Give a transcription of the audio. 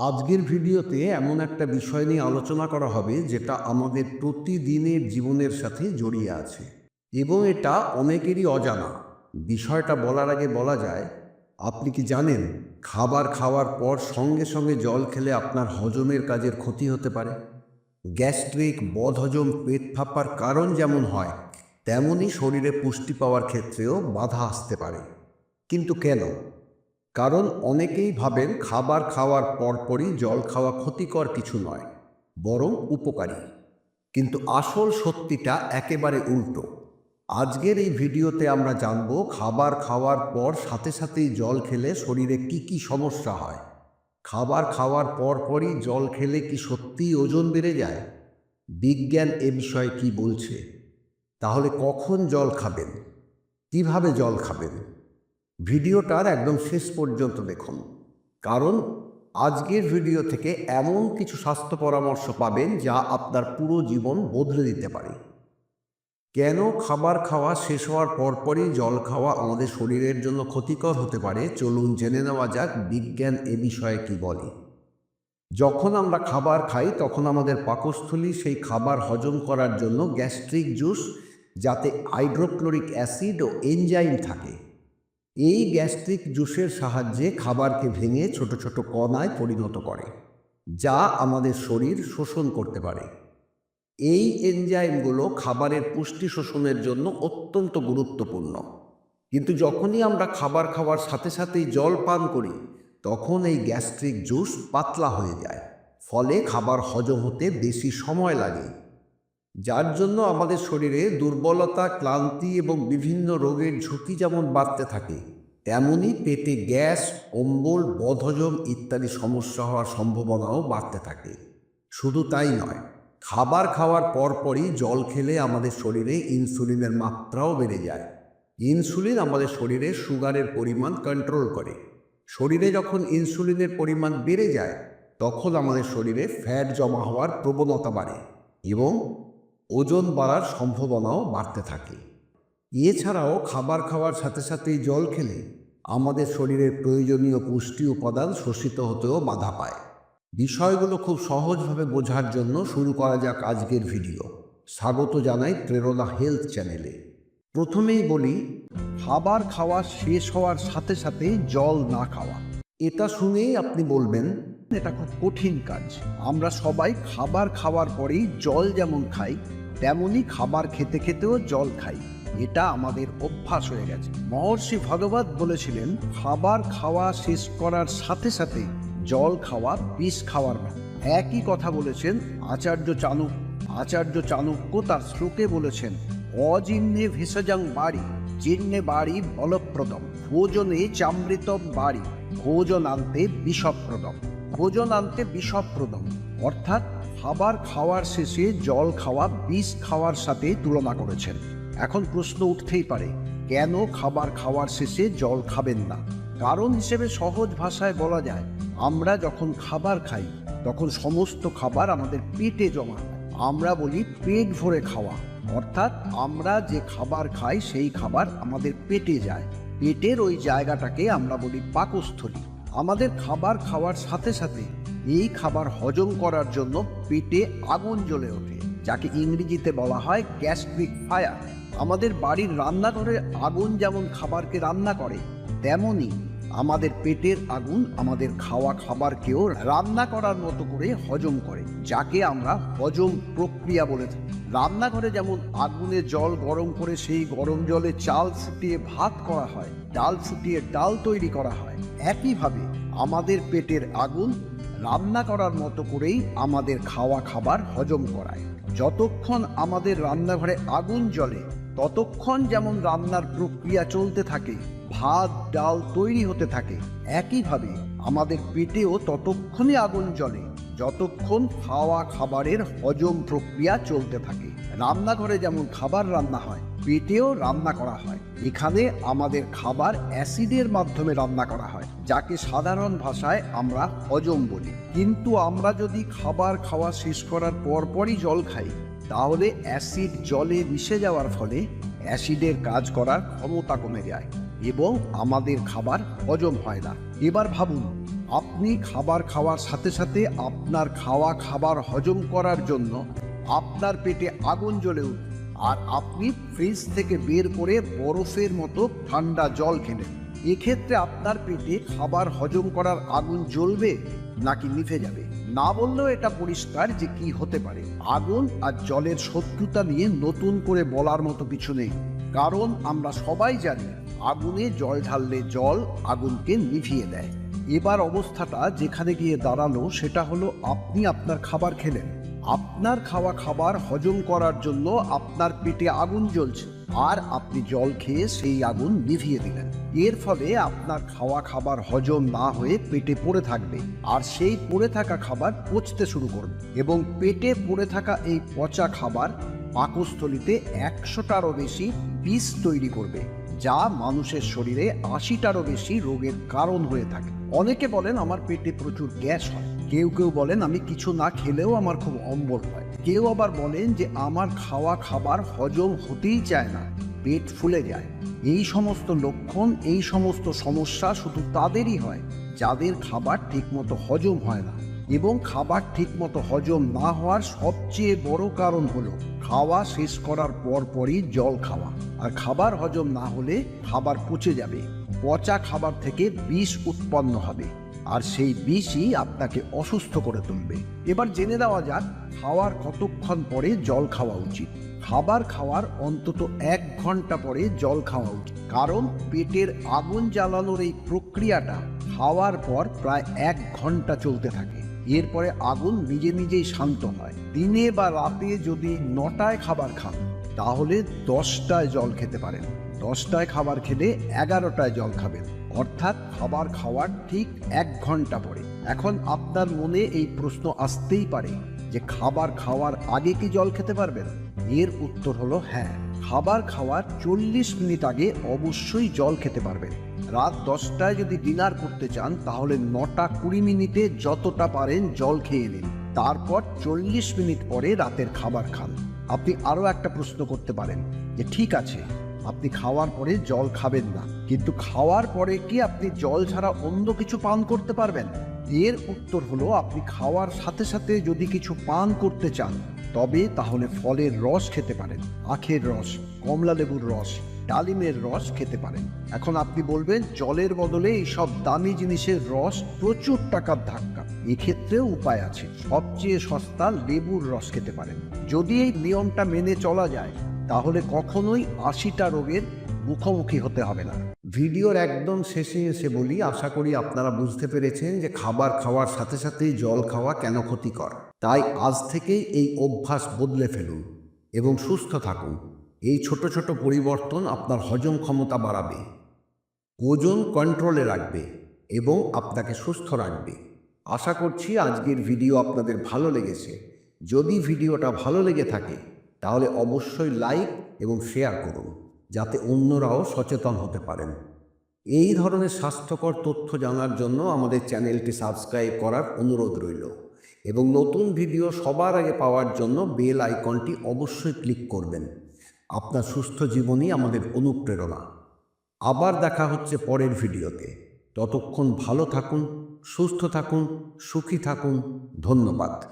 আজকের ভিডিওতে এমন একটা বিষয় নিয়ে আলোচনা করা হবে যেটা আমাদের প্রতিদিনের জীবনের সাথে জড়িয়ে আছে। এবং এটা অনেকেরই অজানা। বিষয়টা বলার আগে বলা যায়, আপনি কি জানেন খাবার খাওয়ার পর সঙ্গে সঙ্গে জল খেলে আপনার হজমের কাজের ক্ষতি হতে পারে? গ্যাস্ট্রিক, বদহজম, পেট ফাঁপার কারণ যেমন হয়, তেমনই শরীরে পুষ্টি পাওয়ার ক্ষেত্রেও বাধা আসতে পারে। কিন্তু কেন? কারণ অনেকেই ভাবেন খাবার খাওয়ার পরপরই জল খাওয়া ক্ষতিকর কিছু নয়, বরং উপকারী। কিন্তু আসল সত্যিটা একেবারে উল্টো। আজকের এই ভিডিওতে আমরা জানব খাবার খাওয়ার পর সাথে সাথেই জল খেলে শরীরে কি কি সমস্যা হয়। খাবার খাওয়ার পরপরই জল খেলে কি সত্যিই ওজন বেড়ে যায়? বিজ্ঞান এ বিষয়ে কি বলছে? তাহলে কখন জল খাবেন? কীভাবে জল খাবেন? ভিডিওটার একদম শেষ পর্যন্ত দেখুন। কারণ আজকের ভিডিও থেকে এমন কিছু স্বাস্থ্য পরামর্শ পাবেন যা আপনার পুরো জীবন বদলে দিতে পারে। কেন খাবার খাওয়া শেষ হওয়ার পরপরই জল খাওয়া আমাদের শরীরের জন্য ক্ষতিকর হতে পারে? চলুন জেনে নেওয়া যাক বিজ্ঞান এ বিষয়ে কি বলে। যখন আমরা খাবার খাই, তখন আমাদের পাকস্থলী সেই খাবার হজম করার জন্য গ্যাস্ট্রিক জুস, যাতে হাইড্রোক্লোরিক অ্যাসিড ও এনজাইম থাকে। এই গ্যাস্ট্রিক জুসের সাহায্যে খাবারকে ভেঙে ছোট ছোট কণায় পরিণত করে, যা আমাদের শরীর শোষণ করতে পারে। এই এনজাইমগুলো খাবারের পুষ্টি শোষণের জন্য অত্যন্ত গুরুত্বপূর্ণ। কিন্তু যখনই আমরা খাবার খাওয়ার সাথে সাথেই জল পান করি, তখন এই গ্যাস্ট্রিক জুস পাতলা হয়ে যায়, ফলে খাবার হজম হতে বেশি সময় লাগে। যার জন্য আমাদের শরীরে দুর্বলতা, ক্লান্তি এবং বিভিন্ন রোগের ঝুঁকি যেমন বাড়তে থাকে তেমনই পেটে গ্যাস, অম্বল, বদহজম ইত্যাদি সমস্যা হওয়ার সম্ভাবনাও বাড়তে থাকে। শুধু তাই নয়, খাবার খাওয়ার পরপরই জল খেলে আমাদের শরীরে ইনসুলিনের মাত্রাও বেড়ে যায়। ইনসুলিন আমাদের শরীরে সুগারের পরিমাণ কন্ট্রোল করে। শরীরে যখন ইনসুলিনের পরিমাণ বেড়ে যায়, তখন আমাদের শরীরে ফ্যাট জমা হওয়ার প্রবণতা বাড়ে এবং ওজন বাড়ার সম্ভাবনাও বাড়তে থাকে। এছাড়াও খাবার খাওয়ার সাথে সাথেই জল খেলে আমাদের শরীরের প্রয়োজনীয় পুষ্টি উপাদান শোষিত হতেও বাধা পায়। বিষয়গুলো খুব সহজভাবে বোঝার জন্য শুরু করা যাক আজকের ভিডিও। স্বাগত জানাই প্রেরণা হেলথ চ্যানেলে। প্রথমেই বলি, খাবার খাওয়া শেষ হওয়ার সাথে সাথে জল না খাওয়া। এটা শুনেই আপনি বলবেন, এটা খুব কঠিন কাজ। আমরা সবাই খাবার খাওয়ার পরেই জল যেমন খাই তেমনি খাবার খেতে খেতেও জল খাই। এটা আমাদের অভ্যাস হয়ে গেছে। মহর্ষি ভগবত বলেছিলেন, খাবার খাওয়া শেষ করার সাথে সাথে জল খাওয়া বিষ খাওয়ার না একই কথা বলেছেন আচার্য চাণক্য আচার্য চাণক্য তার শ্লোকে বলেছেন, অজিহ্নে ভেষজাং বাড়ি জীর্ণে বাড়ি বলপ্রদম। ভোজনে চামৃতম বাড়ি ভোজন আনতে বিষপ্রদম। ভোজন আনতে বিষপ্রদম। অর্থাৎ খাবার খাওয়ার শেষে জল খাওয়া, বিষ খাওয়ার সাথে তুলনা করেছেন। এখন প্রশ্ন উঠতেই পারে, কেন খাবার খাওয়ার শেষে জল খাবেন না? কারণ হিসেবে সহজ ভাষায় বলা যায়, আমরা যখন খাবার খাই, তখন সমস্ত খাবার আমাদের পেটে জমা। আমরা বলি পেট ভরে খাওয়া। অর্থাৎ আমরা যে খাবার খাই, সেই খাবার আমাদের পেটে যায়। পেটের ওই জায়গাটাকে আমরা বলি পাকস্থলী। আমাদের খাবার খাওয়ার সাথে সাথে এই খাবার হজম করার জন্য পেটে আগুন জ্বলে ওঠে, যাকে ইংরেজিতে বলা হয় গ্যাস্ট্রিক ফায়ার। আমাদের বাড়ির রান্নাঘরে আগুন যেমন খাবারকে রান্না করে তেমনই আমাদের পেটের আগুন আমাদের খাওয়া খাবারকেও রান্না করার মতো করে হজম করে, যাকে আমরা হজম প্রক্রিয়া বলে থাকি। রান্নাঘরে যেমন আগুনে জল গরম করে সেই গরম জলে চাল ফুটিয়ে ভাত করা হয়, ডাল ফুটিয়ে ডাল তৈরি করা হয়, একইভাবে আমাদের পেটের আগুন রান্না করার মতো করেই আমাদের খাওয়া খাবার হজম করায়। যতক্ষণ আমাদের রান্নাঘরে আগুন জ্বলে, ততক্ষণ যেমন রান্নার প্রক্রিয়া চলতে থাকে, ভাত, ডাল তৈরি হতে থাকে, একইভাবে আমাদের পেটেও ততক্ষণে আগুন জ্বলে, যতক্ষণ খাওয়া খাবারের হজম প্রক্রিয়া চলতে থাকে। রান্নাঘরে যেমন খাবার রান্না হয়, পেটেও রান্না করা হয়। এখানে আমাদের খাবার অ্যাসিডের মাধ্যমে রান্না করা হয়, যাকে সাধারণ ভাষায় আমরা হজম বলি। কিন্তু আমরা যদি খাবার খাওয়া শেষ করার পরপরই জল খাই, তাহলে অ্যাসিড জলে মিশে যাওয়ার ফলে অ্যাসিডের কাজ করার ক্ষমতা কমে যায় এবং আমাদের খাবার হজম হয় না। এবার ভাবুন, আপনি খাবার খাওয়ার সাথে সাথে আপনার খাওয়া খাবার হজম করার জন্য আপনার পেটে আগুন জ্বলে উঠবে আর আপনি ফ্রিজ থেকে বের করে বরফের মতো ঠান্ডা জল খেলেন। এক্ষেত্রে আপনার পেটে খাবার হজম করার আগুন জ্বলবে নাকি নিভে যাবে? না বললেও এটা পরিষ্কার যে কি হতে পারে। আগুন আর জলের শত্রুতা নিয়ে নতুন করে বলার মতো কিছু নেই। কারণ আমরা সবাই জানি, আগুনে জল ঢাললে জল আগুনকে নিভিয়ে দেয়। এবার অবস্থাটা যেখানে গিয়ে দাঁড়াল, সেটা হলো আপনি আপনার খাবার খেলেন। আপনার খাওয়া খাবার হজম করার জন্য আপনার পেটে আগুন জ্বলছে। আর আপনি জল খেয়ে সেই আগুন নিভিয়ে দিলেন। এর ফলে আপনার খাওয়া খাবার হজম না হয়ে পেটে পড়ে থাকবে। আর সেই পড়ে থাকা খাবার পচতে শুরু করবে। এবং পেটে পড়ে থাকা এই পচা খাবার পাকস্থলিতে একশোটারও বেশি বিষ তৈরি করবে, যা মানুষের শরীরে আশিটারও বেশি রোগের কারণ হয়ে থাকে। অনেকে বলেন, আমার পেটে প্রচুর গ্যাস হয়। কেউ কেউ বলেন, আমি কিছু না খেলেও আমার খুব অম্বল হয়। কেউ আবার বলেন যে, আমার খাওয়া খাবার হজম হতেই চায় না, পেট ফুলে যায়। এই সমস্ত লক্ষণ, এই সমস্ত সমস্যা শুধু তাদেরই হয়, যাদের খাবার ঠিকমতো হজম হয় না। এবং খাবার ঠিকমতো হজম না হওয়ার সবচেয়ে বড় কারণ হলো, খাওয়া শেষ করার পর পরই জল খাওয়া। আর খাবার হজম না হলে খাবার পচে যাবে। পচা খাবার থেকে বিষ উৎপন্ন হবে। আর সেই বিষই আপনাকে অসুস্থ করে তুলবে। এবার জেনে দেওয়া যাক, খাওয়ার কতক্ষণ পরে জল খাওয়া উচিত। খাবার খাওয়ার অন্তত এক ঘণ্টা পরে জল খাওয়া উচিত। কারণ পেটের আগুন জ্বালানোর এই প্রক্রিয়াটা খাওয়ার পর প্রায় এক ঘণ্টা চলতে থাকে। এরপরে আগুন নিজে নিজেই শান্ত হয়। দিনে বা রাতে যদি নটায় খাবার খান, তাহলে দশটায় জল খেতে পারেন। দশটায় খাবার খেলে এগারোটায় জল খাবেন। অর্থাৎ খাবার খাওয়ার ঠিক এক ঘণ্টা পরে। এখন আপনার মনে এই প্রশ্ন আসতেই পারে যে খাবার খাওয়ার আগে কি জল খেতে পারবেন? এর উত্তর হলো হ্যাঁ। খাবার খাওয়ার চল্লিশ মিনিট আগে অবশ্যই জল খেতে পারবেন। রাত দশটায় যদি ডিনার করতে চান, তাহলে নটা কুড়ি মিনিটে যতটা পারেন জল খেয়ে নিন। তারপর চল্লিশ মিনিট পরে রাতের খাবার খান। আপনি আরও একটা প্রশ্ন করতে পারেন যে ঠিক আছে আপনি খাওয়ার পরে জল খাবেন না। কিন্তু খাওয়ার পরে কি আপনি জল ছাড়া অন্য কিছু পান করতে পারবেন? এর উত্তর হলো, আপনি খাওয়ার সাথে সাথে যদি কিছু পান করতে চান, তবে তাহলে ফলের রস খেতে পারেন। আখের রস, কমলা লেবুর রস, ডালিমের রস খেতে পারেন। এখন আপনি বলবেন, জলের বদলে এইসব দামি জিনিসের রস প্রচুর টাকার ধাক্কা। এক্ষেত্রেও উপায় আছে। সবচেয়ে সস্তা লেবুর রস খেতে পারেন। যদি এই নিয়মটা মেনে চলা যায় তাহলে কখনোই আশিটা রোগের মুখোমুখি হতে হবে না। ভিডিওর একদম শেষে এসে বলি, আশা করি আপনারা বুঝতে পেরেছেন যে খাবার খাওয়ার সাথে সাথেই জল খাওয়া কেন ক্ষতিকর। তাই আজ থেকেই এই অভ্যাস বদলে ফেলুন এবং সুস্থ থাকুন। এই ছোট ছোট পরিবর্তন আপনার হজম ক্ষমতা বাড়াবে, ওজন কন্ট্রোলে রাখবে এবং আপনাকে সুস্থ রাখবে। আশা করছি আজকের ভিডিও আপনাদের ভালো লেগেছে। যদি ভিডিওটা ভালো লেগে থাকে তাহলে অবশ্যই লাইক এবং শেয়ার করুন, যাতে অন্যরাও সচেতন হতে পারেন। এই ধরনের স্বাস্থ্যকর তথ্য জানার জন্য আমাদের চ্যানেলটি সাবস্ক্রাইব করার অনুরোধ রইল এবং নতুন ভিডিও সবার আগে পাওয়ার জন্য বেল আইকনটি অবশ্যই ক্লিক করবেন। আপনার সুস্থ জীবনই আমাদের অনুপ্রেরণা। আবার দেখা হচ্ছে পরের ভিডিওতে। ততক্ষণ ভালো থাকুন, সুস্থ থাকুন, সুখী থাকুন। ধন্যবাদ।